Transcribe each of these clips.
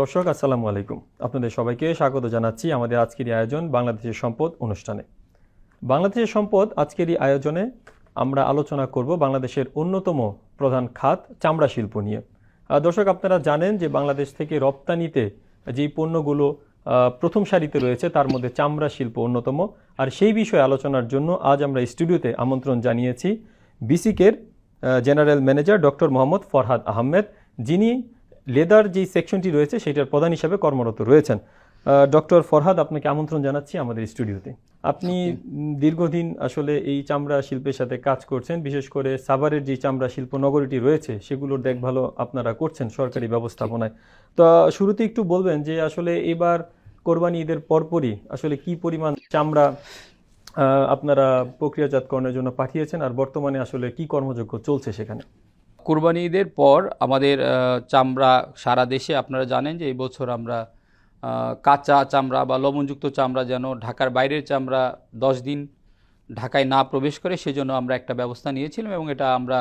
দর্শক, আসসালামু আলাইকুম। আপনাদের সবাইকে স্বাগত জানাচ্ছি আমাদের আজকের এই আয়োজন বাংলাদেশের সম্পদ অনুষ্ঠানে। বাংলাদেশের সম্পদ আজকের এই আয়োজনে আমরা আলোচনা করব বাংলাদেশের অন্যতম প্রধান খাত চামড়া শিল্প নিয়ে। দর্শক, আপনারা জানেন যে বাংলাদেশ থেকে রপ্তানিতে যেই পণ্যগুলো প্রথম সারিতে রয়েছে তার মধ্যে চামড়া শিল্প অন্যতম। আর সেই বিষয়ে আলোচনার জন্য আজ আমরা স্টুডিওতে আমন্ত্রণ জানিয়েছি বিসিকের general manager doctor Mohammad Farhad Ahmed, যিনি লেদার যেই সেকশনটি রয়েছে সেটার প্রধান হিসাবে কর্মরত রয়েছেন। ডক্টর ফরহাদ আপনাকে আমন্ত্রণ জানাচ্ছি আমাদের স্টুডিওতে। আপনি দীর্ঘদিন আসলে এই চামড়া শিল্পের সাথে কাজ করছেন বিশেষ করে সাভারের যে চামড়া শিল্প নগরীটি রয়েছে সেগুলোর দেখভালও আপনারা করছেন সরকারি ব্যবস্থাপনায়। তো শুরুতে একটু বলবেন যে আসলে এবার কোরবানি ঈদের পরপরই আসলে কি পরিমাণ চামড়া আহ, আপনারা প্রক্রিয়াজাতকরণের জন্য পাঠিয়েছেন আর বর্তমানে আসলে কি কর্মযোগ্য চলছে সেখানে? কুরবানি ঈদের পর আমাদের চামড়া সারা দেশে আপনারা জানেন যে এই বছর আমরা কাঁচা চামড়া বা লবণযুক্ত চামড়া যেন ঢাকার বাইরের চামড়া দশ দিন ঢাকায় না প্রবেশ করে সেজন্য আমরা একটা ব্যবস্থা নিয়েছিলাম এবং এটা আমরা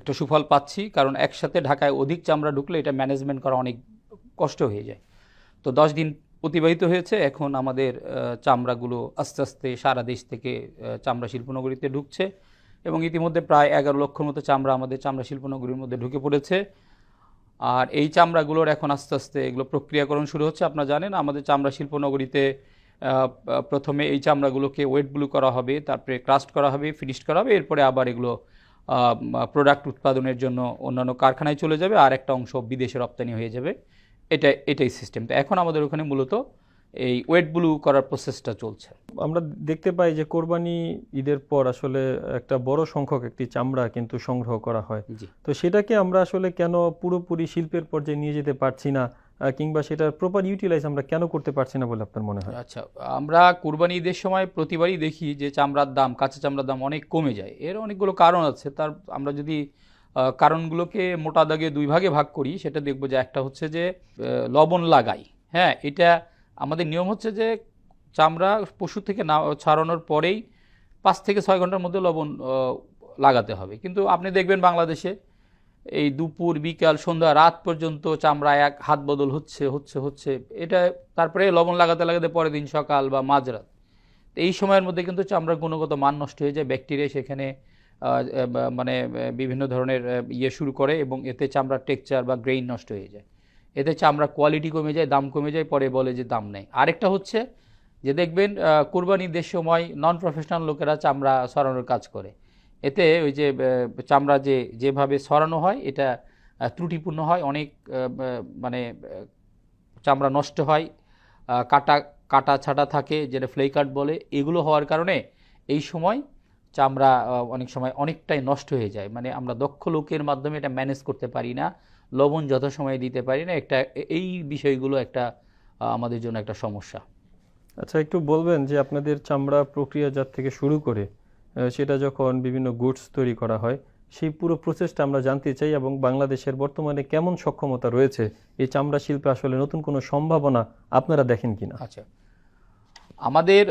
একটা সুফল পাচ্ছি। কারণ একসাথে ঢাকায় অধিক চামড়া ঢুকলে এটা ম্যানেজমেন্ট করা অনেক কষ্ট হয়ে যায়। তো দশ দিন অতিবাহিত হয়েছে। এখন আমাদের চামড়াগুলো আস্তে আস্তে সারা দেশ থেকে চামড়া শিল্পনগরীতে ঢুকছে। এবং ইতিমধ্যে প্রায় এগারো লক্ষর মতো চামড়া আমাদের চামড়া শিল্পনগরীর মধ্যে ঢুকে পড়েছে। আর এই চামড়াগুলোর এখন আস্তে আস্তে এগুলো প্রক্রিয়াকরণ শুরু হচ্ছে। আপনারা জানেন, আমাদের চামড়া শিল্পনগরীতে প্রথমে এই চামড়াগুলোকে ওয়েট ব্লু করা হবে, তারপরে ক্রাস্ট করা হবে ফিনিশড করা হবে, এরপরে আবার এগুলো প্রোডাক্ট উৎপাদনের জন্য অন্যান্য কারখানায় চলে যাবে আর একটা অংশ বিদেশে রপ্তানি হয়ে যাবে। এটা, এটাই সিস্টেম তো এখন আমাদের ওখানে মূলত এই ওয়েট ব্লু করার প্রসেসটা চলছে। আমরা দেখতে পাই যে কোরবানি ঈদের পর আসলে একটা বড় সংখ্যক একটি চামড়া কিন্তু সংগ্রহ করা হয়। তো সেটাকে আমরা আসলে কেন পুরোপুরি শিল্পের পর্যায়ে নিয়ে যেতে পারছি না কিংবা সেটার প্রপার ইউটিলাইজ আমরা কেন করতে পারছি না বলে আপনার মনে হয়? আচ্ছা আমরা কুরবানি ঈদের সময় প্রতিবারই দেখি যে চামড়ার দাম কাঁচা চামড়ার দাম অনেক কমে যায়। এর অনেকগুলো কারণ আছে। তার আমরা যদি কারণগুলোকে মোটা দাগে দুই ভাগে ভাগ করি সেটা দেখব যে একটা হচ্ছে যে লবণ লাগাই। হ্যাঁ এটা আমাদের নিয়ম হচ্ছে যে চামড়া পশু থেকে না ছাড়ানোর পরেই পাঁচ থেকে ছয় ঘণ্টার মধ্যে লবণ লাগাতে হবে। কিন্তু আপনি দেখবেন বাংলাদেশে এই দুপুর, বিকাল, সন্ধ্যা, রাত পর্যন্ত চামড়া এক হাত বদল হচ্ছে হচ্ছে হচ্ছে। এটা তারপরে লবণ লাগাতে লাগাতে পরের দিন সকাল বা মাঝরাত। এই সময়ের মধ্যে কিন্তু চামড়ার গুণগত মান নষ্ট হয়ে যায়। ব্যাকটেরিয়া সেখানে মানে বিভিন্ন ধরনের ইয়ে শুরু করে এবং এতে চামড়ার টেক্সচার বা গ্রেইন নষ্ট হয়ে যায়। এতে চামড়ার কোয়ালিটি কমে যায় দাম কমে যায় পরে বলে যে দাম নেই। আরেকটা হচ্ছে যে দেখবেন আহ, কুরবানির ঈদের সময় নন প্রফেশনাল লোকেরা চামড়া সরানোর কাজ করে। এতে ওই যে চামড়া যে যেভাবে সরানো হয় এটা ত্রুটিপূর্ণ হয় অনেক মানে চামড়া নষ্ট হয় কাটা কাটা ছাটা থাকে যেটা ফ্লেকার্ড বলে এগুলো হওয়ার কারণে এই সময় চামড়া অনেক সময় অনেকটাই নষ্ট হয়ে যায়। মানে আমরা দক্ষ লোকের মাধ্যমে এটা ম্যানেজ করতে পারি না। লবণ যথাসময়ে দিতে পারি না। একটা এই বিষয়গুলো একটা আমাদের জন্য একটা সমস্যা। আচ্ছা একটু বলবেন যে আপনাদের চামড়া প্রক্রিয়াজাত থেকে শুরু করে সেটা যখন বিভিন্ন গুডস তৈরি করা হয় সেই পুরো প্রসেসটা আমরা জানতে চাই এবং বাংলাদেশের বর্তমানে কেমন সক্ষমতা রয়েছে? এই চামড়া শিল্পে আসলে নতুন কোনো সম্ভাবনা আপনারা দেখেন কি না আচ্ছা। আমাদের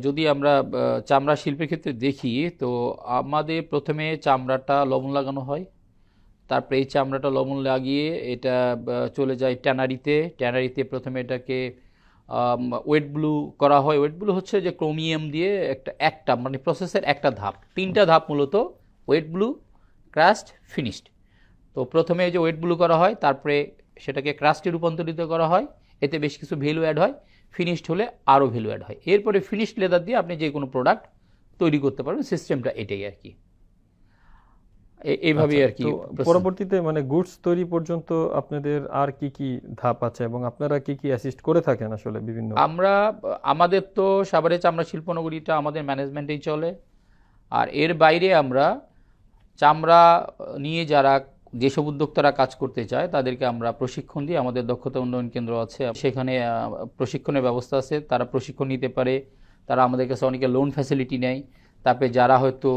যদি আমরা চামড়া শিল্পের ক্ষেত্রে দেখি তো আমাদের প্রথমে চামড়াটা লবণ লাগানো হয়। তারপরে এই চামড়াটা লবণ লাগিয়ে এটা চলে যায় ট্যানারিতে। ট্যানারিতে প্রথমে এটাকে ওয়েট ব্লু করা হয়। ওয়েট ব্লু হচ্ছে যে ক্রোমিয়াম দিয়ে একটা একটা মানে প্রসেসের একটা ধাপ। তিনটা ধাপ মূলত ওয়েট ব্লু ক্রাস্ট ফিনিশড তো প্রথমে যে ওয়েট ব্লু করা হয়, তারপরে সেটাকে ক্রাস্টে রূপান্তরিত করা হয়। এতে বেশ কিছু ভ্যালু অ্যাড হয়। ফিনিশড হলে আরও ভ্যালু অ্যাড হয়। এরপরে ফিনিশড লেদার দিয়ে আপনি যে কোনো প্রোডাক্ট তৈরি করতে পারবেন। সিস্টেমটা এটাই আর কি। এইভাবেই আর কি পরবর্তীতে মানে গুডস তৈরি পর্যন্ত আপনাদের আর কি কি ধাপ আছে এবং আপনারা কি কি অ্যাসিস্ট করে থাকেন আসলে বিভিন্ন? আমরা আমাদের তো সাভারে চামড়া শিল্পনগরীটা আমাদের ম্যানেজমেন্টেই চলে। আর এর বাইরে আমরা চামড়া নিয়ে যারা যেসব উদ্যোক্তারা কাজ করতে চায় তাদেরকে আমরা প্রশিক্ষণ দিই। আমাদের দক্ষতা উন্নয়ন কেন্দ্র আছে সেখানে প্রশিক্ষণের ব্যবস্থা আছে। তারা প্রশিক্ষণ নিতে পারে। তারা আমাদের কাছে অনেকে লোন ফ্যাসিলিটি নেয়। তারপরে যারা হয়তো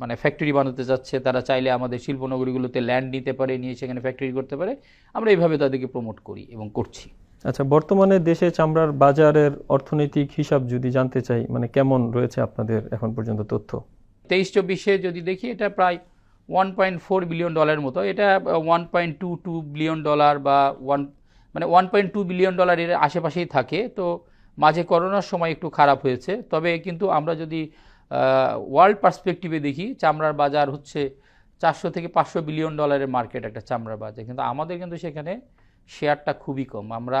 মানে ফ্যাক্টরি বানাতে যাচ্ছে তারা চাইলে আমাদের শিল্পনগরীগুলোতে ল্যান্ড নিতে পারে নিয়ে সেখানে ফ্যাক্টরি করতে পারে। আমরা এইভাবে তাদেরকে প্রমোট করি এবং করছি। আচ্ছা বর্তমানে দেশে চামড়ার বাজারের অর্থনৈতিক হিসাব যদি জানতে চাই মানে কেমন রয়েছে আপনাদের এখন পর্যন্ত তথ্য? তেইশ চব্বিশে যদি দেখি এটা প্রায় ওয়ান পয়েন্ট ফোর বিলিয়ন ডলারের মতো। এটা one point two two billion dollar বা ওয়ান মানে one point two billion dollar এর আশেপাশেই থাকে। তো মাঝে করোনার সময় একটু খারাপ হয়েছে তবে কিন্তু আমরা যদি ওয়ার্ল্ড পার্সপেক্টিভে দেখি চামড়ার বাজার হচ্ছে চারশো থেকে পাঁচশো বিলিয়ন ডলারের মার্কেট একটা চামড়ার বাজার। কিন্তু আমাদের কিন্তু সেখানে শেয়ারটা খুবই কম। আমরা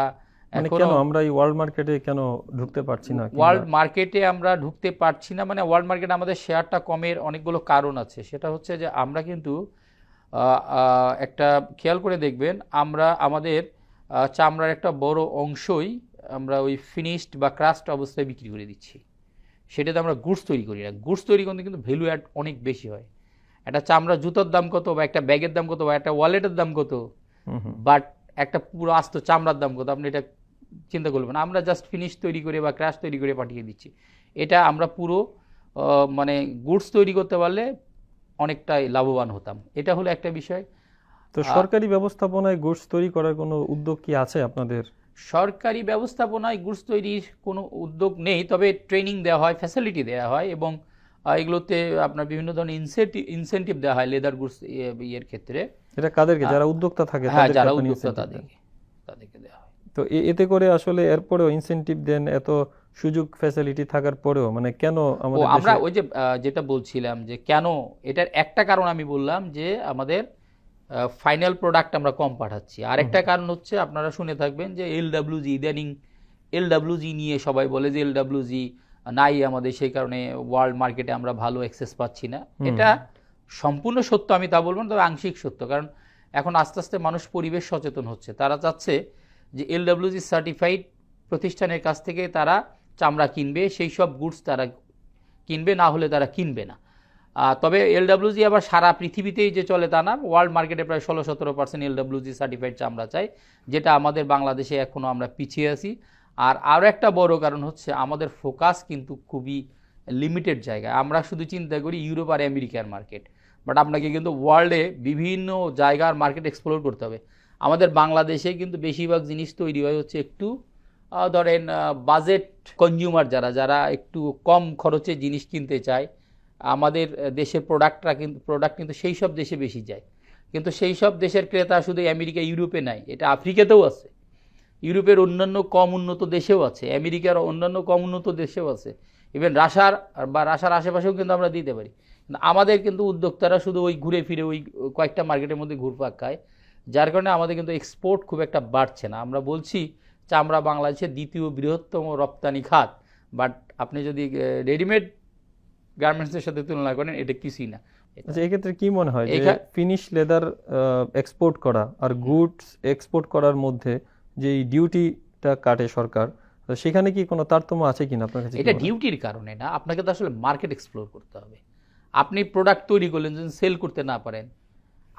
মানে কেন আমরা এই ওয়ার্ল্ড মার্কেটে কেন ঢুকতে পারছি না ওয়ার্ল্ড মার্কেটে আমরা ঢুকতে পারছি না মানে ওয়ার্ল্ড মার্কেটে আমাদের শেয়ারটা কমের অনেকগুলো কারণ আছে। সেটা হচ্ছে যে আমরা কিন্তু একটা খেয়াল করে দেখবেন আমরা আমাদের চামড়ার একটা বড় অংশই আমরা ওই ফিনিশড বা ক্রাস্ট অবস্থায় বিক্রি করে দিচ্ছি। সেটাতে আমরা গুডস তৈরি করি না। গুডস তৈরি করতে কিন্তু ভ্যালু অ্যাড অনেক বেশি হয়। একটা চামড়া জুতোর দাম কত বা একটা ব্যাগের দাম কত বা একটা ওয়ালেটের দাম কত। বাট একটা পুরো আস্ত চামড়ার দাম কত? আপনি এটা চিন্তা করবেন না। আমরা জাস্ট ফিনিশ তৈরি করে বা ক্র্যাশ তৈরি করে পাঠিয়ে দিচ্ছি। এটা আমরা পুরো মানে গুডস তৈরি করতে পারলে অনেকটাই লাভবান হতাম। এটা হলো একটা বিষয়। তো সরকারি ব্যবস্থাপনায় গুডস তৈরি করার কোনো উদ্যোগ কি আছে আপনাদের? সরকারি ব্যবস্থাপনায় গুডস তৈরির কোনো উদ্যোগ নেই তবে ট্রেনিং দেওয়া হয় ফ্যাসিলিটি দেওয়া হয় এবং এগুলোতে আপনার বিভিন্ন ধরনের ইনসেন্টিভ ইনসেন্টিভ দেওয়া হয় লেদার গুডস ইয়ের ক্ষেত্রে। এটা কাদেরকে? যারা উদ্যোক্তা থাকে হ্যাঁ যারা উদ্যোক্তা তাদেরকে তাদেরকে দেওয়া হয়। তো এতে করে আসলে এরপরেও ইনসেন্টিভ দেন এত সুযোগ ফ্যাসিলিটি থাকার পরেও? মানে কেন আমরা ওই যে যেটা বলছিলাম যে কেন? এটার একটা কারণ আমি বললাম যে আমাদের ফাইনাল প্রোডাক্ট আমরা কম পাঠাচ্ছি। আর একটা কারণ হচ্ছে আপনারা শুনে থাকবেন যে এলডাব্লিউজি ইদানিং এলডাব্লিউজি নিয়ে সবাই বলে যে এলডাব্লিউজি নাই আমাদের সেই কারণে ওয়ার্ল্ড মার্কেটে আমরা ভালো অ্যাক্সেস পাচ্ছি না। এটা সম্পূর্ণ সত্য আমি তা বলব না তবে আংশিক সত্য। কারণ এখন আস্তে আস্তে মানুষ পরিবেশ সচেতন হচ্ছে। তারা চাচ্ছে যে এলডাব্লিউজি সার্টিফাইড প্রতিষ্ঠানের কাছ থেকে তারা চামড়া কিনবে সেই সব গুডস তারা কিনবে না হলে তারা কিনবে না। তবে এলডাব্লিউজি আবার সারা পৃথিবীতেই যে চলে তা না ওয়ার্ল্ড মার্কেটে প্রায় ষোলো সতেরো পার্সেন্ট এলডাব্লিউজি সার্টিফাইড চামড়া চাই, যেটা আমাদের বাংলাদেশে এখনও আমরা পিছিয়ে আছি। আর আরও একটা বড় কারণ হচ্ছে আমাদের ফোকাস কিন্তু খুবই লিমিটেড জায়গায়। আমরা শুধু চিন্তা করি ইউরোপ আর আমেরিকার মার্কেট বাট আপনাকে কিন্তু ওয়ার্ল্ডে বিভিন্ন জায়গার মার্কেট এক্সপ্লোর করতে হবে। আমাদের বাংলাদেশে কিন্তু বেশিরভাগ জিনিস তৈরি হয় হচ্ছে একটু ধরেন বাজেট কনজিউমার যারা যারা একটু কম খরচে জিনিস কিনতে চায় আমাদের দেশের প্রোডাক্টরা কিন্তু প্রোডাক্ট কিন্তু সেই সব দেশে বেশি যায়। কিন্তু সেই সব দেশের ক্রেতা শুধু আমেরিকা, ইউরোপে নাই, এটা আফ্রিকাতেও আছে। ইউরোপের অন্যান্য কম উন্নত দেশেও আছে, আমেরিকার অন্যান্য কম উন্নত দেশেও আছে। ইভেন রাশার, বা রাশার আশেপাশেও কিন্তু আমরা দিতে পারি। আমাদের কিন্তু উদ্যোক্তারা শুধু ওই ঘুরে ফিরে ওই কয়েকটা মার্কেটের মধ্যে ঘুরপাক খায়, যার কারণে আমাদের কিন্তু এক্সপোর্ট খুব একটা বাড়ছে না। আমরা বলছি, চামড়া বাংলাদেশের দ্বিতীয় বৃহত্তম রপ্তানি খাত বাট আপনি যদি রেডিমেড গার্মেন্টসের সাথে তুলনা করেন এটা কিছুই না। আচ্ছা এক্ষেত্রে কি মনে হয় যে ফিনিশ লেদার এক্সপোর্ট করা আর গুডস এক্সপোর্ট করার মধ্যে যে ডিউটিটা কাটে সরকার সেখানে কি কোনো তারতম্য আছে কিনা আপনার কাছে এটা ডিউটির কারণে না আপনাকে তো আসলে মার্কেট এক্সপ্লোর করতে হবে। আপনি প্রোডাক্ট তৈরি করলেন যদি সেল করতে না পারেন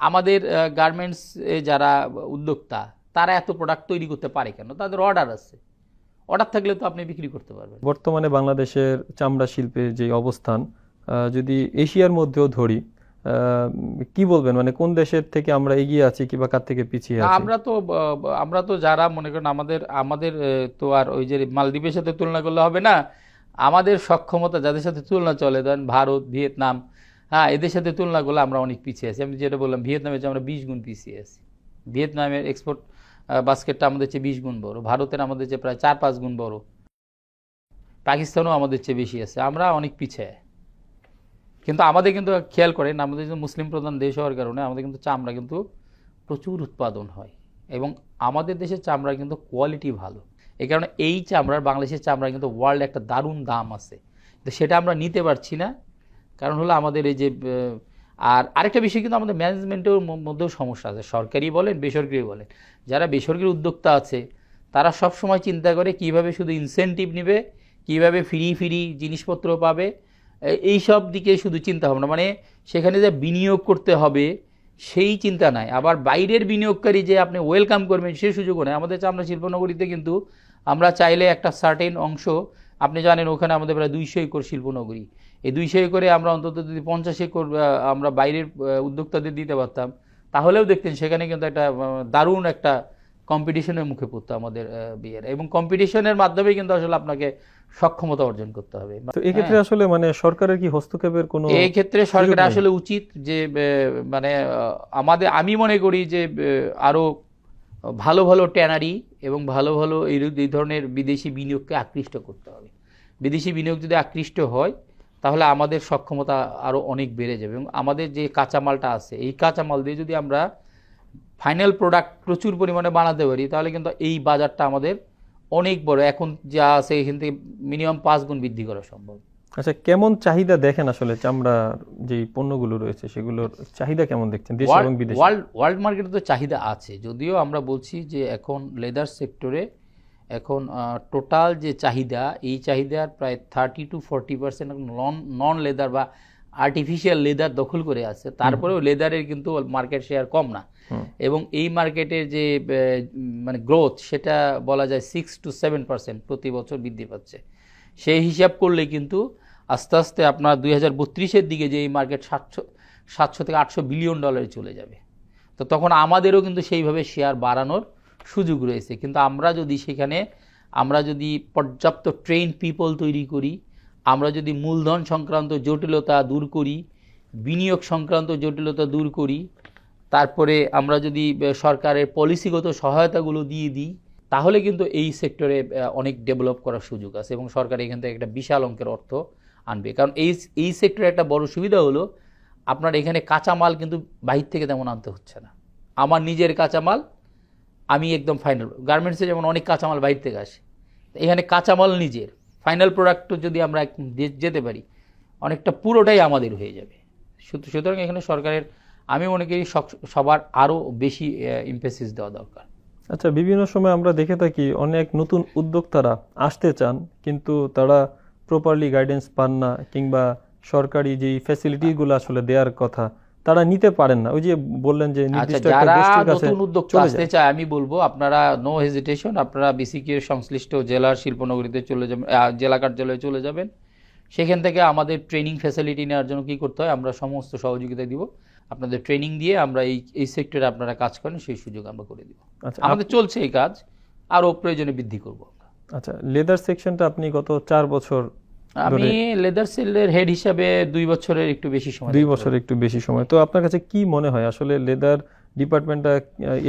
আমাদের গার্মেন্টস যারা উদ্যোক্তা তারা এত প্রোডাক্ট তৈরি করতে পারে কেন? তাদের অর্ডার আছে। অর্ডার থাকলে তো আপনি বিক্রি করতে পারবেন। বর্তমানে বাংলাদেশের চামড়া শিল্পের যে অবস্থান যদি এশিয়ার মধ্যেও ধরি কি বলবেন? মানে কোন দেশের থেকে আমরা এগিয়ে আছি কিংবা কার থেকে পিছিয়ে আছি? আমরা তো আমরা তো যারা মনে করেন আমাদের আমাদের তো আর ওই যে মালদ্বীপের সাথে তুলনা করলে হবে না। আমাদের সক্ষমতা যাদের সাথে তুলনা চলে ধরেন ভারত ভিয়েতনাম হ্যাঁ এদের সাথে তুলনা করলে আমরা অনেক পিছিয়ে আছি। আমি যেটা বললাম ভিয়েতনামের চেয়ে আমরা বিশ গুণ পিছিয়ে আছি। ভিয়েতনামের এক্সপোর্ট বাস্কেটটা আমাদের চেয়ে বিশ গুণ বড়। ভারতের আমাদের চেয়ে প্রায় চার পাঁচ গুণ বড়। পাকিস্তানও আমাদের চেয়ে বেশি আছে। আমরা অনেক পিছিয়ে। কিন্তু আমাদের কিন্তু খেয়াল করেন, আমাদের কিন্তু মুসলিম প্রধান দেশ হওয়ার কারণে আমাদের কিন্তু চামড়া কিন্তু প্রচুর উৎপাদন হয়। এবং আমাদের দেশের চামড়ার কিন্তু কোয়ালিটি ভালো। এই কারণে এই চামড়ার, বাংলাদেশের চামড়ার কিন্তু ওয়ার্ল্ড একটা দারুণ দাম আছে। তো সেটা আমরা নিতে পারছি না। কারণ হলো আমাদের এই যে আর আরেকটা বিষয় কিন্তু আমাদের ম্যানেজমেন্টের মধ্যেও সমস্যা আছে। সরকারি বলেন, বেসরকারি বলেন। যারা বেসরকারি উদ্যোক্তা আছে, তারা সব সময় চিন্তা করে কীভাবে শুধু ইনসেনটিভ নেবে, কীভাবে ফ্রি ফ্রি জিনিসপত্র পাবে। এই সব দিকে শুধু চিন্তা ভাবনা। মানে সেখানে যে বিনিয়োগ করতে হবে, সেই চিন্তা নাই। আবার বাইরের বিনিয়োগকারী যে আপনি ওয়েলকাম করবেন সেই সুযোগও নেই। আমাদের চামড়া শিল্পনগরীতে কিন্তু আমরা চাইলে একটা সার্টেন অংশ আপনি জানেন ওখানে আমাদের প্রায় দুইশো একর শিল্পনগরী। এই দুইশো একরে আমরা অন্তত যদি পঞ্চাশ একর আমরা বাইরের উদ্যোক্তাদের দিতে পারতাম তাহলেও দেখতেন সেখানে কিন্তু একটা দারুণ একটা কম্পিটিশনের মুখে পড়তো আমাদের বিয়ের। এবং কম্পিটিশনের মাধ্যমে কিন্তু আসলে আপনাকে সক্ষমতা অর্জন করতে হবে। তো এক্ষেত্রে আসলে মানে সরকারের কি হস্তক্ষেপের কোনো এই ক্ষেত্রে সরকারের আসলে উচিত যে মানে আমাদের আমি মনে করি যে আরও ভালো ভালো ট্যানারি এবং ভালো ভালো এই ধরনের বিদেশি বিনিয়োগকে আকৃষ্ট করতে হবে। বিদেশি বিনিয়োগ যদি আকৃষ্ট হয়, তাহলে আমাদের সক্ষমতা আরও অনেক বেড়ে যাবে এবং আমাদের যে কাঁচামালটা আছে, এই কাঁচামাল দিয়ে যদি আমরা ফাইনাল প্রোডাক্ট প্রচুর পরিমাণে বানাতে পারি, তাহলে কিন্তু এই বাজারটা আমাদের অনেক বড়। এখন যা আছে, এখান থেকে মিনিমাম পাঁচ গুণ বৃদ্ধি করা সম্ভব। আচ্ছা কেমন চাহিদা দেখেন আসলে চামড়ার যে পণ্যগুলো রয়েছে সেগুলোর চাহিদা কেমন দেখছেন দেশে এবং বিদেশে? ওয়ার্ল্ড ওয়ার্ল্ড মার্কেটে তো চাহিদা আছে। যদিও আমরা বলছি যে এখন লেদার সেক্টরে এখন টোটাল যে চাহিদা এই চাহিদার প্রায় thirty to forty percent non non leather বা আর্টিফিশিয়াল লেদার দখল করে আছে। তারপরেও লেদারের কিন্তু মার্কেট শেয়ার কম না। এবং এই মার্কেটের যে মানে গ্রোথ সেটা বলা যায় সিক্স টু সেভেন পার্সেন্ট প্রতি বছর বৃদ্ধি পাচ্ছে। সেই হিসাব করলে কিন্তু আস্তে আস্তে আপনার দুই হাজার বত্রিশের দিকে যে এই মার্কেট সাতশো সাতশো থেকে আটশো বিলিয়ন ডলারে চলে যাবে। তো তখন আমাদেরও কিন্তু সেইভাবে শেয়ার বাড়ানোর সুযোগ রয়েছে। কিন্তু আমরা যদি সেখানে, আমরা যদি পর্যাপ্ত ট্রেন পিপল তৈরি করি, আমরা যদি মূলধন সংক্রান্ত জটিলতা দূর করি, বিনিয়োগ সংক্রান্ত জটিলতা দূর করি, তারপরে আমরা যদি সরকারের পলিসিগত সহায়তাগুলো দিয়ে দিই তাহলে কিন্তু এই সেক্টরে অনেক ডেভেলপ করার সুযোগ আছে এবং সরকার এখান থেকে একটা বিশাল অঙ্কের অর্থ আনবে। কারণ এই এই সেক্টরে একটা বড় সুবিধা হলো, আপনার এখানে কাঁচামাল কিন্তু বাহির থেকে তেমন আনতে হচ্ছে না। আমার নিজের কাঁচামাল, আমি একদম ফাইনাল গার্মেন্টসে যেমন অনেক কাঁচামাল বাইরে থেকে আসে, এখানে কাঁচামাল নিজের। ফাইনাল প্রোডাক্ট যদি আমরা যেতে পারি, অনেকটা পুরোটাই আমাদের হয়ে যাবে। সুত- সুতরাং এখানে সরকারের, আমি মনে করি সবার আরও বেশি ইমপেসিস দেওয়া দরকার। আচ্ছা বিভিন্ন সময় আমরা দেখে থাকি অনেক নতুন উদ্যোক্তারা আসতে চান কিন্তু তারা প্রপারলি গাইডেন্স পান না কিংবা সরকারি যে ফ্যাসিলিটিগুলো আসলে দেওয়ার কথা তারা নিতে পারেন না। ওই যে বললেন যে আচ্ছা নির্দিষ্ট যারা নতুন উদ্যোক্তা চলে আসতে চায় আমি বলব আপনারা নো হেজিটেশন আপনারা বিসিকে সংশ্লিষ্ট জেলার শিল্পনগরীতে চলে যাবেন জেলা কার্যালয়ে চলে যাবেন। সেখান থেকে আমাদের ট্রেনিং ফ্যাসিলিটি নেওয়ার জন্য কি করতে হয় আমরা সমস্ত সহযোগিতা দিব। আপনাদের ট্রেনিং দিয়ে আমরা এই এই সেক্টরে আপনারা কাজ করেন সেই সুযোগ আমরা করে দিব। আচ্ছা আমাদের চলছে এই কাজ আরও প্রয়োজনে বৃদ্ধি করব আচ্ছা লেদার সেকশনটা আপনি গত চার বছর আমি লেদার সেলের হেড হিসাবে দুই বছরের একটু বেশি সময় দুই বছর একটু বেশি সময়। তো আপনার কাছে কি মনে হয়? আসলে লেদার ডিপার্টমেন্টটা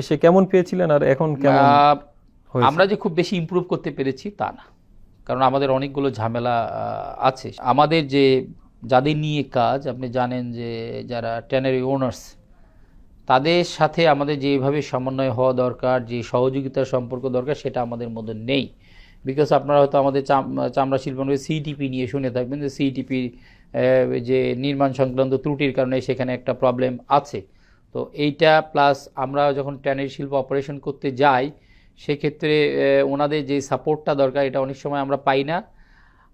এসে কেমন পেয়েছিলেন আর এখন কেমন আমরা যে খুব বেশি ইমপ্রুভ করতে পেরেছি তা না। কারণ আমাদের অনেকগুলো ঝামেলা আছে। আমাদের যে যাদের নিয়ে কাজ, আপনি জানেন যে যারা ট্যানারি ওনার্স, তাদের সাথে আমাদের যেভাবে সমন্বয় হওয়া দরকার, যে সহযোগিতার সম্পর্ক দরকার, সেটা আমাদের মধ্যে নেই। বিকজ আপনারা হয়তো আমাদের চাম- চামড়া শিল্প সিটিপি নিয়ে শুনে থাকবেন যে সিটিপি যে নির্মাণ সংক্রান্ত ত্রুটির কারণে সেখানে একটা প্রবলেম আছে। তো এইটা প্লাস আমরা যখন ট্যানারি শিল্প অপারেশন করতে যাই, সেক্ষেত্রে ওনাদের যে সাপোর্টটা দরকার, এটা অনেক সময় আমরা পাই না।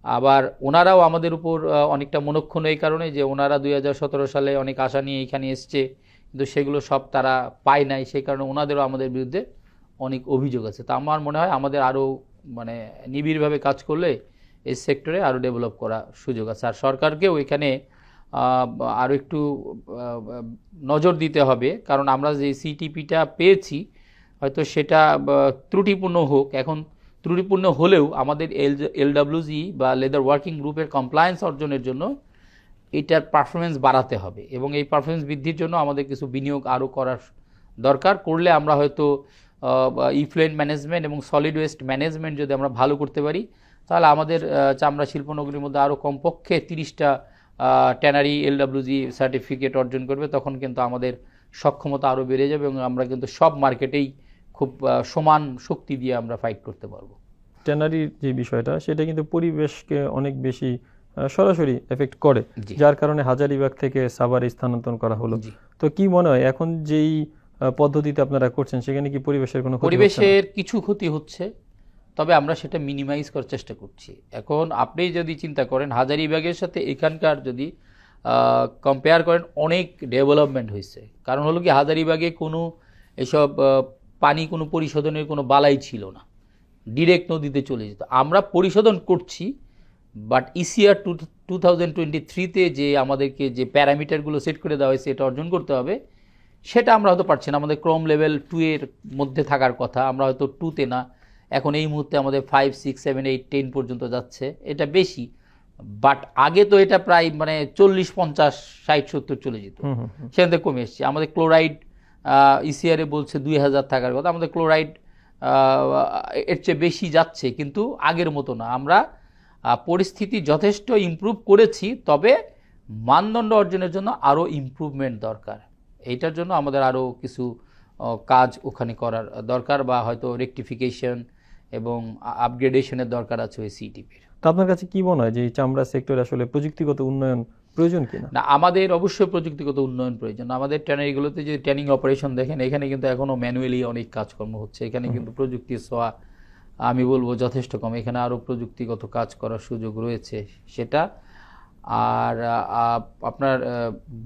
আবার ওনারাও আমাদের উপর অনেকটা মনক্ষণ এই কারণে যে ওনারা দু হাজার সতেরো সালে অনেক আশা নিয়ে এখানে এসছে, কিন্তু সেগুলো সব তারা পায় নাই, সেই কারণে ওনাদেরও আমাদের বিরুদ্ধে অনেক অভিযোগ আছে। তো আমার মনে হয় আমাদের আরও মানে নিবিড়ভাবে কাজ করলে এই সেক্টরে আরও ডেভেলপ করা সুযোগ আছে। আর সরকারকেও এখানে আরও একটু নজর দিতে হবে, কারণ আমরা যে সিটিপিটা পেয়েছি, হয়তো সেটা ত্রুটিপূর্ণ হোক। এখন ত্রুটিপূর্ণ হলেও আমাদের এল এলডাব্লিউজি বা লেদার ওয়ার্কিং গ্রুপের কমপ্লায়েন্স অর্জনের জন্য এটার পারফরমেন্স বাড়াতে হবে এবং এই পারফরমেন্স বৃদ্ধির জন্য আমাদের কিছু বিনিয়োগ আরও করার দরকার। করলে আমরা হয়তো ইফ্লুয়েন্ট ম্যানেজমেন্ট এবং সলিড ওয়েস্ট ম্যানেজমেন্ট যদি আমরা ভালো করতে পারি, তাহলে আমাদের চামড়া শিল্পনগরীর মধ্যে আরও কমপক্ষে তিরিশটা ট্যানারি এলডাব্লিউজি সার্টিফিকেট অর্জন করবে, তখন কিন্তু আমাদের সক্ষমতা আরও বেড়ে যাবে এবং আমরা কিন্তু সব মার্কেটেই খুব সমান শক্তি দিয়ে আমরা ফাইট করতে পারব। ট্যানারির যে বিষয়টা সেটা কিন্তু পরিবেশকে অনেক বেশি সরাসরি এফেক্ট করে যার কারণে হাজারিবাগ থেকে সাভারে স্থানান্তর করা হলো। তো কি মনে হয় এখন যেই পদ্ধতিতে আপনারা করছেন সেখানে কি পরিবেশের কোনো? পরিবেশের কিছু ক্ষতি হচ্ছে তবে আমরা সেটা মিনিমাইজ করার চেষ্টা করছি। এখন আপনি যদি চিন্তা করেন হাজারিবাগের সাথে এখানকার যদি কম্পেয়ার করেন অনেক ডেভেলপমেন্ট হয়েছে। কারণ হলো কি হাজারিবাগে কোনো এসব পানি কোনো পরিশোধনের কোনো বালাই ছিল না। ডিরেক্ট নদীতে চলে যেত। আমরা পরিশোধন করছি but ECR two two thousand twenty থ্রিতে যে আমাদেরকে যে প্যারামিটারগুলো সেট করে দেওয়া হয়েছে এটা অর্জন করতে হবে সেটা আমরা হয়তো পারছি না। আমাদের ক্রম লেভেল টু এর মধ্যে থাকার কথা আমরা হয়তো টুতে না। এখন এই মুহূর্তে আমাদের five six seven eight ten পর্যন্ত যাচ্ছে এটা বেশি। বাট আগে তো এটা প্রায় মানে চল্লিশ পঞ্চাশ ষাট সত্তর চলে যেত। সেখান থেকে কমে এসছে। আমাদের ক্লোরাইড ইসিআরে বলছে দুই হাজার থাকার কথা। আমাদের ক্লোরাইড এর চেয়ে বেশি যাচ্ছে, কিন্তু আগের মতো না। আমরা পরিস্থিতি যথেষ্ট ইমপ্রুভ করেছি, তবে মানদণ্ড অর্জনের জন্য আরও ইমপ্রুভমেন্ট দরকার। এইটার জন্য আমাদের আরও কিছু কাজ ওখানে করার দরকার বা হয়তো রেকটিফিকেশন এবং আপগ্রেডেশনের দরকার আছে ওই সিটিপির তো আপনার কাছে কি মনে হয় যে চামড়া সেক্টর আসলে প্রযুক্তিগত উন্নয়ন প্রয়োজন কিনা? না আমাদের অবশ্যই প্রযুক্তিগত উন্নয়ন প্রয়োজন। আমাদের ট্যানারিগুলোতে যে ট্রেনিং অপারেশন দেখেন এখানে কিন্তু এখনও ম্যানুয়ালি অনেক কাজকর্ম হচ্ছে। এখানে কিন্তু প্রযুক্তির ছোঁয়া আমি বলব যথেষ্ট কম। এখানে আরও প্রযুক্তিগত কাজ করার সুযোগ রয়েছে সেটা। আর আপনার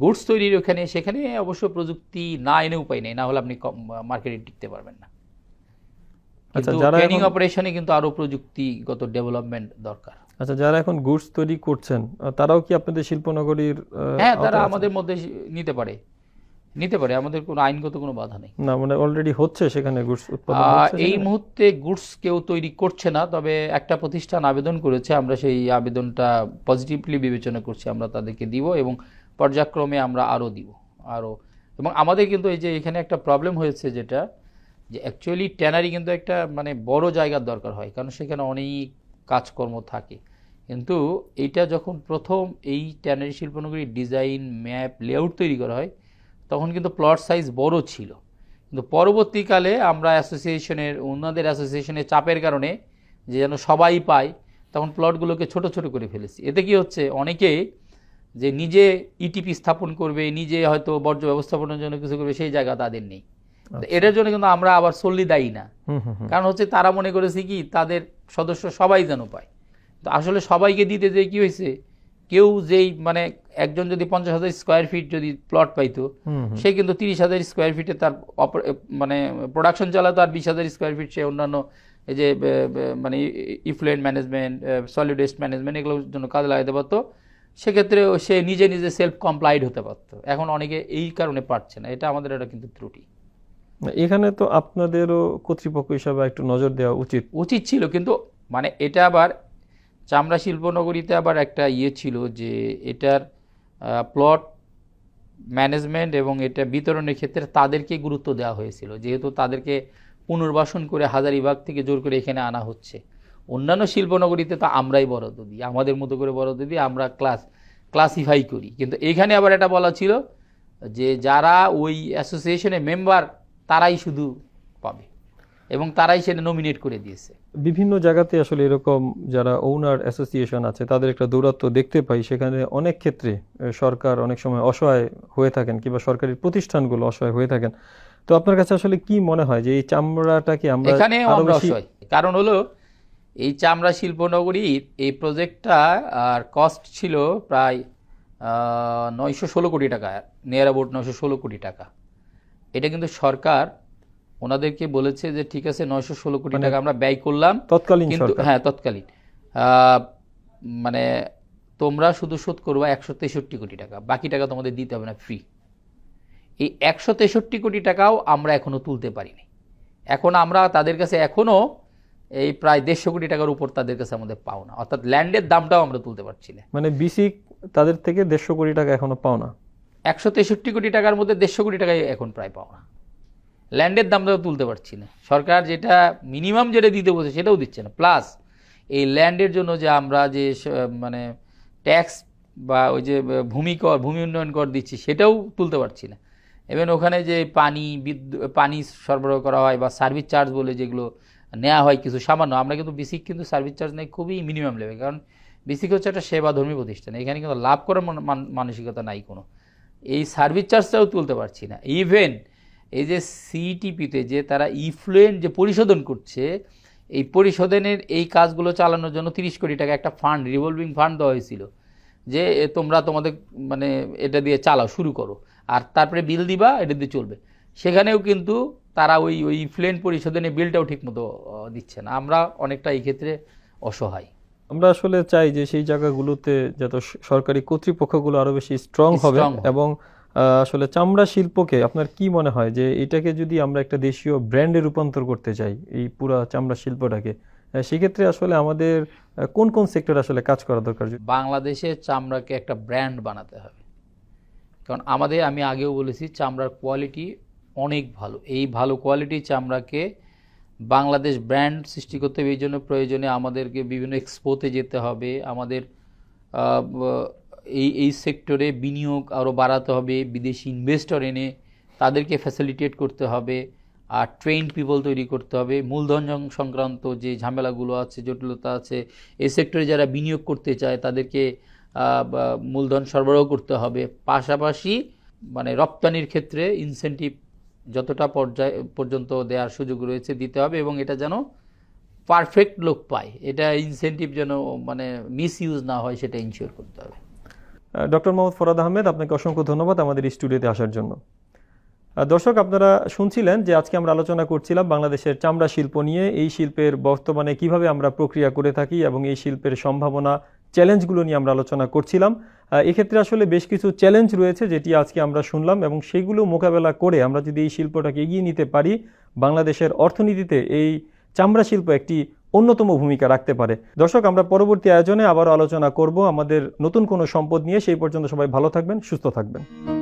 গুডস তৈরির ওখানে সেখানে অবশ্য প্রযুক্তি না এনে উপায় নেই। না হলে আপনি মার্কেটে টিকতে পারবেন না। আচ্ছা, যারা ট্রেনিং অপারেশনে কিন্তু আরও প্রযুক্তিগত ডেভেলপমেন্ট দরকার। আচ্ছা যারা এখন গুডস তৈরি করছেন তারাও কি আপনাদের শিল্পনগরীর হ্যাঁ তারা আমাদের মধ্যে নিতে পারে। নিতে পারে আমাদের কোনো আইনগত কোনো বাধা নেই। না মানে অলরেডি হচ্ছে সেখানে গুডস উৎপাদন এই মুহূর্তে গুডস কেউ তৈরি করছে না তবে একটা প্রতিষ্ঠান আবেদন করেছে আমরা সেই আবেদনটা পজিটিভলি বিবেচনা করছি আমরা তাদেরকে দিব এবং পর্যায়ক্রমে আমরা আরও দিব আরও। এবং আমাদের কিন্তু এই যে এখানে একটা প্রবলেম হয়েছে যেটা যে অ্যাকচুয়ালি ট্যানারি কিন্তু একটা মানে বড় জায়গার দরকার হয় কারণ সেখানে অনেক কাজকর্ম থাকে। কিন্তু এইটা যখন প্রথম এই ট্যানারি শিল্পনগরীর ডিজাইন ম্যাপ লেআউট তৈরি করা হয় তখন কিন্তু প্লট সাইজ বড় ছিল। কিন্তু পরবর্তীকালে আমরা অ্যাসোসিয়েশনের ওনাদের অ্যাসোসিয়েশনের চাপের কারণে যে যেন সবাই পায় তখন প্লটগুলোকে ছোট ছোট করে ফেলেছি। এতে কি হচ্ছে? অনেকে যে নিজে ইটিপি স্থাপন করবে নিজে হয়তো বর্জ্য ব্যবস্থাপনার জন্য কিছু করবে সেই জায়গা তাদের নেই। তো এটার জন্য কিন্তু আমরা আবার সল্লি দায়ী না। কারণ হচ্ছে তারা মনে করেছে কি তাদের সদস্য সবাই যেন পায়। তো আসলে সবাইকে দিতে যে কি হয়েছে? কেউ যেই মানে একজন যদি পঞ্চাশ হাজার স্কোয়ার ফিট যদি প্লট পাইতো। সে কিন্তু তিরিশ হাজার স্কোয়ার ফিটে তার মানে প্রোডাকশন চালাতো আর বিশ হাজার স্কোয়ার ফিট সে অন্যান্য এই যে মানে effluent management solid waste management এগুলোর জন্য কাজে লাগাতে পারতো। সেক্ষেত্রে সে নিজে নিজে সেলফ কমপ্লাইড হতে পারতো। এখন অনেকে এই কারণে পারছে না। এটা আমাদের একটা কিন্তু ত্রুটি। এখানে তো আপনাদেরও কর্তৃপক্ষ হিসাবে একটু নজর দেওয়া উচিত। উচিত ছিল কিন্তু মানে এটা আবার চামড়া শিল্পনগরীতে আবার একটা ইয়ে ছিল যে এটার প্লট ম্যানেজমেন্ট এবং এটা বিতরণের ক্ষেত্রে তাদেরকে গুরুত্ব দেওয়া হয়েছিল। যেহেতু তাদেরকে পুনর্বাসন করে হাজারিবাগ থেকে জোর করে এখানে আনা হচ্ছে। অন্যান্য শিল্পনগরীতে তো আমরাই বরাদ্দ দিই। আমাদের মতো করে বরাদ্দ দিই আমরা ক্লাস ক্লাসিফাই করি। কিন্তু এখানে আবার এটা বলা ছিল যে যারা ওই অ্যাসোসিয়েশনের মেম্বার তারাই শুধু পাবে। এবং তারাই সেটা নমিনেট করে দিয়েছে। বিভিন্ন জায়গাতে আসলে এরকম যারা ওনার অ্যাসোসিয়েশন আছে তাদের একটা দৌরাত্ম দেখতে পাই। সেখানে অনেক ক্ষেত্রে সরকার অনেক সময় অসহায় হয়ে থাকেন কিংবা সরকারি প্রতিষ্ঠানগুলো অসহায় হয়ে থাকেন। তো আপনার কাছে আসলে কি মনে হয় যে এই চামড়াটাকে আমরা এখানে আমরা অসহায়। কারণ হলো এই চামড়া শিল্পনগরীর এই প্রজেক্টটা আর কস্ট ছিল প্রায় নয়শো ষোলো কোটি টাকা নিয়ার অ্যাবাউট নয়শো ষোলো কোটি টাকা। এটা কিন্তু সরকার ওনাদেরকে বলেছে যে ঠিক আছে নয়শো ষোলো কোটি মানে টাকা আমরা ব্যয় করলাম। তৎকালীন কিন্তু হ্যাঁ তৎকালীন। মানে তোমরা শুধু শোধ করবা একশো তেষট্টি কোটি টাকা বাকি টাকা তোমাদের দিতে হবে না ফ্রি এই একশো তেষট্টি কোটি টাকাও আমরা এখনও তুলতে পারিনি। এখন আমরা তাদের কাছে এখনও এই প্রায় দেড়শো কোটি টাকার উপর তাদের কাছে আমাদের পাওনা অর্থাৎ ল্যান্ডের দামটাও আমরা তুলতে পারছি না। মানে বিসিক তাদের থেকে দেড়শো কোটি টাকা এখনও পাও না। একশো তেষট্টি কোটি টাকার মধ্যে দেড়শো কোটি টাকাই এখন প্রায় পাওনা ল্যান্ডের দামটাও তুলতে পারছি না। সরকার যেটা মিনিমাম যেটা দিতে বলছে সেটাও দিচ্ছে না। প্লাস এই ল্যান্ডের জন্য যে আমরা যে মানে ট্যাক্স বা ওই যে ভূমি কর, ভূমি উন্নয়ন কর দিচ্ছি সেটাও তুলতে পারছি না। এবং ওখানে যে পানি বিদ্যুৎ পানি সরবরাহ করা হয় বা সার্ভিস চার্জ বলে যেগুলো নেওয়া হয় কিছু সামান্য, আমরা কিন্তু বেসিক কিন্তু সার্ভিস চার্জ নেই, খুবই মিনিমাম লেভেল কারণ বেসিক হচ্ছে একটা সেবাধর্মী প্রতিষ্ঠান, এখানে কিন্তু লাভ করার মান- মান- মানসিকতা নাই কোনো। এই সার্ভিস চার্জটাও তুলতে পারছি না। ইভেন এই যে সিটিপিতে যে তারা ইফ্লুয়েন্ট যে পরিশোধন করছে এই পরিশোধনের এই কাজগুলো চালানোর জন্য তিরিশ কোটি টাকা একটা ফান্ড রিভলভিং ফান্ড দেওয়া হয়েছিল। যে তোমরা তোমাদের মানে এটা দিয়ে চালাও শুরু করো। আর তারপরে বিল দিবা এটা দিয়ে চলবে। সেখানেও কিন্তু তারা ওই ওই ইফ্লুয়েন্ট পরিশোধনের বিলটাও ঠিকমতো দিচ্ছে না। আমরা অনেকটা এই ক্ষেত্রে অসহায়। আমরা আসলে চাই যে সেই জায়গাগুলোতে যত সরকারি কর্তৃপক্ষগুলো আরও বেশি স্ট্রং হবে। এবং আসলে চামড়া শিল্পকে আপনার কি মনে হয় যে এটাকে যদি আমরা একটা দেশীয় ব্র্যান্ডে রূপান্তর করতে চাই, এই পুরা চামড়া শিল্পটাকে সেক্ষেত্রে আসলে আমাদের কোন কোন সেক্টর আসলে কাজ করা দরকার? বাংলাদেশে চামড়াকে একটা ব্র্যান্ড বানাতে হবে। কারণ আমাদের, আমি আগেও বলেছি, চামড়ার কোয়ালিটি অনেক ভালো। এই ভালো কোয়ালিটির চামড়াকে বাংলাদেশ ব্র্যান্ড সৃষ্টি করতে হবে। এই জন্য প্রয়োজনে আমাদেরকে বিভিন্ন এক্সপোতে যেতে হবে। আমাদের এই এই সেক্টরে বিনিয়োগ আরও বাড়াতে হবে, বিদেশি ইনভেস্টর এনে তাদেরকে ফ্যাসিলিটেট করতে হবে, আর ট্রেন পিপল তৈরি করতে হবে। মূলধন সংক্রান্ত যে ঝামেলাগুলো আছে, জটিলতা আছে এই সেক্টরে যারা বিনিয়োগ করতে চায়, তাদেরকে মূলধন সরবরাহ করতে হবে। পাশাপাশি মানে রপ্তানির ক্ষেত্রে ইনসেন্টিভ যতটা পর্যায়ে, পর্যন্ত দেওয়ার সুযোগ রয়েছে দিতে হবে, এবং এটা যেন পারফেক্ট লোক পায়। এটা ইনসেন্টিভ যেন মানে মিস ইউজ না হয়, সেটা ইনশিওর করতে হবে। ডক্টর মোহাম্মদ ফরাদ আহমেদ, আপনাকে অসংখ্য ধন্যবাদ আমাদের স্টুডিওতে আসার জন্য। দর্শক, আপনারা শুনছিলেন যে আজকে আমরা আলোচনা করছিলাম বাংলাদেশের চামড়া শিল্প নিয়ে, এই শিল্পের বর্তমানে কীভাবে আমরা প্রক্রিয়া করে থাকি এবং এই শিল্পের সম্ভাবনা চ্যালেঞ্জগুলো নিয়ে আমরা আলোচনা করছিলাম। এক্ষেত্রে আসলে বেশ কিছু চ্যালেঞ্জ রয়েছে যেটি আজকে আমরা শুনলাম এবং সেগুলো মোকাবেলা করে আমরা যদি এই শিল্পটাকে এগিয়ে নিতে পারি, বাংলাদেশের অর্থনীতিতে এই চামড়া শিল্প একটি অন্যতম ভূমিকা রাখতে পারে। দর্শক, আমরা পরবর্তী আয়োজনে আবারও আলোচনা করব। আমাদের নতুন কোনো সম্পদ নিয়ে। সেই পর্যন্ত সবাই ভালো থাকবেন, সুস্থ থাকবেন।